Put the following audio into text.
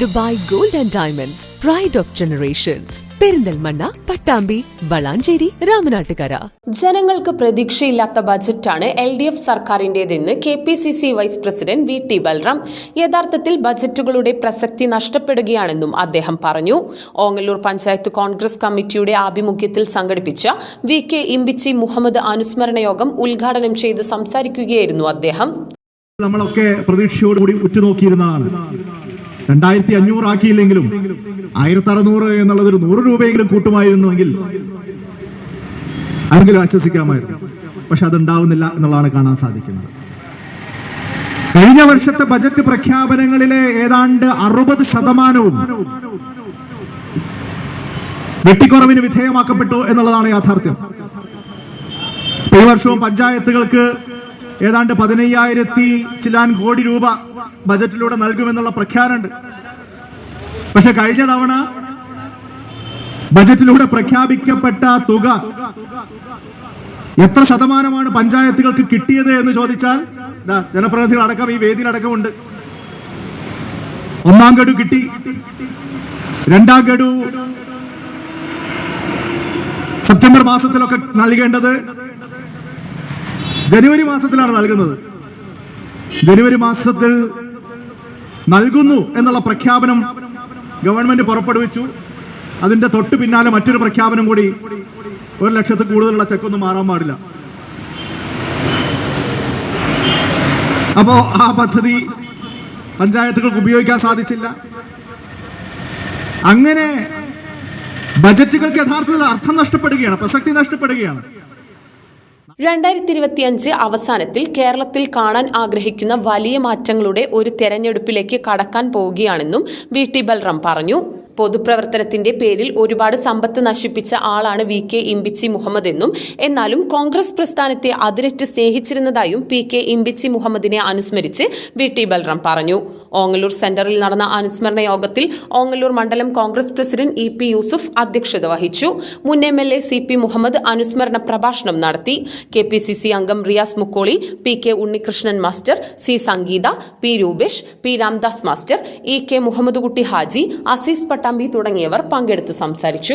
Dubai gold and diamonds pride of generations Perinthalmanna Pattambi Valanchery Ramanattukara. ജനങ്ങൾക്ക് പ്രതീക്ഷയില്ലാത്ത ബജറ്റാണ് L D F സർക്കാരിന്റേതെന്ന് K P C C vice president V T Balram. യഥാർത്ഥത്തിൽ ബജറ്റുകളുടെ പ്രസക്തി നഷ്ടപ്പെടുകയാണെന്നും അദ്ദേഹം പറഞ്ഞു. ഓങ്ങല്ലൂർ പഞ്ചായത്ത് കോൺഗ്രസ് കമ്മിറ്റിയുടെ ആഭിമുഖ്യത്തിൽ സംഘടിപ്പിച്ച വി കെ ഇമ്പിച്ചി മുഹമ്മദ് അനുസ്മരണ യോഗം ഉദ്ഘാടനം ചെയ്ത് സംസാരിക്കുകയായിരുന്നു അദ്ദേഹം. നമ്മളൊക്കെ പ്രതീക്ഷയോടുകൂടി ഉറ്റുനോക്കിയിരുന്നതാണ്. രണ്ടായിരത്തി അഞ്ഞൂറ് ആക്കിയില്ലെങ്കിലും ആയിരത്തി അറുന്നൂറ് എന്നുള്ളത് ഒരു നൂറ് രൂപയെങ്കിലും കൂട്ടുമായിരുന്നുവെങ്കിൽ ആരെങ്കിലും ആശ്വസിക്കാമായിരുന്നു. പക്ഷെ അതുണ്ടാവുന്നില്ല എന്നുള്ളതാണ് കാണാൻ സാധിക്കുന്നത്. കഴിഞ്ഞ വർഷത്തെ ബജറ്റ് പ്രഖ്യാപനങ്ങളിലെ ഏതാണ്ട് അറുപത് ശതമാനവും വെട്ടിക്കുറവിന് വിധേയമാക്കപ്പെട്ടു എന്നുള്ളതാണ് യാഥാർത്ഥ്യം. ഈ വർഷവും പഞ്ചായത്തുകൾക്ക് ഏതാണ്ട് പതിനയ്യായിരത്തി ചിലാൻ കോടി രൂപ ബജറ്റിലൂടെ നൽകുമെന്നുള്ള പ്രഖ്യാപനമുണ്ട്. പക്ഷെ കഴിഞ്ഞ തവണ ബജറ്റിലൂടെ പ്രഖ്യാപിക്കപ്പെട്ട തുക എത്ര ശതമാനമാണ് പഞ്ചായത്തുകൾക്ക് കിട്ടിയത് എന്ന് ചോദിച്ചാൽ ജനപ്രതിനിധികൾ അടക്കം ഈ വേദിയിൽ അടക്കമുണ്ട്. ഒന്നാം ഗഡു കിട്ടി. രണ്ടാം ഗഡു സെപ്റ്റംബർ മാസത്തിലൊക്കെ നൽകേണ്ടത് ജനുവരി മാസത്തിലാണ് നൽകുന്നത്. ജനുവരി മാസത്തിൽ നൽകുന്നു എന്നുള്ള പ്രഖ്യാപനം ഗവൺമെന്റ് പുറപ്പെടുവിച്ചു. അതിന്റെ തൊട്ട് പിന്നാലെ മറ്റൊരു പ്രഖ്യാപനം കൂടി ഒരു ലക്ഷത്തിൽ കൂടുതലുള്ള ചെക്കൊന്നും മാറാൻ പാടില്ല. അപ്പോ ആ പദ്ധതി പഞ്ചായത്തുകൾക്ക് ഉപയോഗിക്കാൻ സാധിച്ചില്ല. അങ്ങനെ ബജറ്റുകൾക്ക് യഥാർത്ഥത്തിൽ അർത്ഥം നഷ്ടപ്പെടുകയാണ് പ്രസക്തി നഷ്ടപ്പെടുകയാണ്. രണ്ടായിരത്തി ഇരുപത്തിയഞ്ച് അവസാനത്തിൽ കേരളത്തിൽ കാണാൻ ആഗ്രഹിക്കുന്ന വലിയ മാറ്റങ്ങളുടെ ഒരു തെരഞ്ഞെടുപ്പിലേക്ക് കടക്കാൻ പോവുകയാണെന്നും വി ടി ബൽറാം പറഞ്ഞു. പൊതുപ്രവർത്തനത്തിന്റെ പേരിൽ ഒരുപാട് സമ്പത്ത് നശിപ്പിച്ച ആളാണ് വി കെ ഇമ്പിച്ചി മുഹമ്മദ് എന്നും എന്നാലും കോൺഗ്രസ് പ്രസ്ഥാനത്തെ അതിരറ്റ് സ്നേഹിച്ചിരുന്നതായും പി കെ ഇമ്പിച്ചി മുഹമ്മദിനെ അനുസ്മരിച്ച് വി ടി ബൽറാം പറഞ്ഞു. ഓങ്ങല്ലൂർ സെന്ററിൽ നടന്ന അനുസ്മരണ യോഗത്തിൽ ഓങ്ങല്ലൂർ മണ്ഡലം Congress president E P Yusuf അധ്യക്ഷത വഹിച്ചു. മുൻ M L A C P Muhammad അനുസ്മരണ പ്രഭാഷണം നടത്തി. കെ പി സി സി അംഗം Riyas Mukkoli P K Unnikrishnan master C Sangeetha P Rupesh P Ramdas master E K Muhammad Kutty Haji Aziz Pattambi തുടങ്ങിയവർ പങ്കെടുത്ത് സംസാരിച്ചു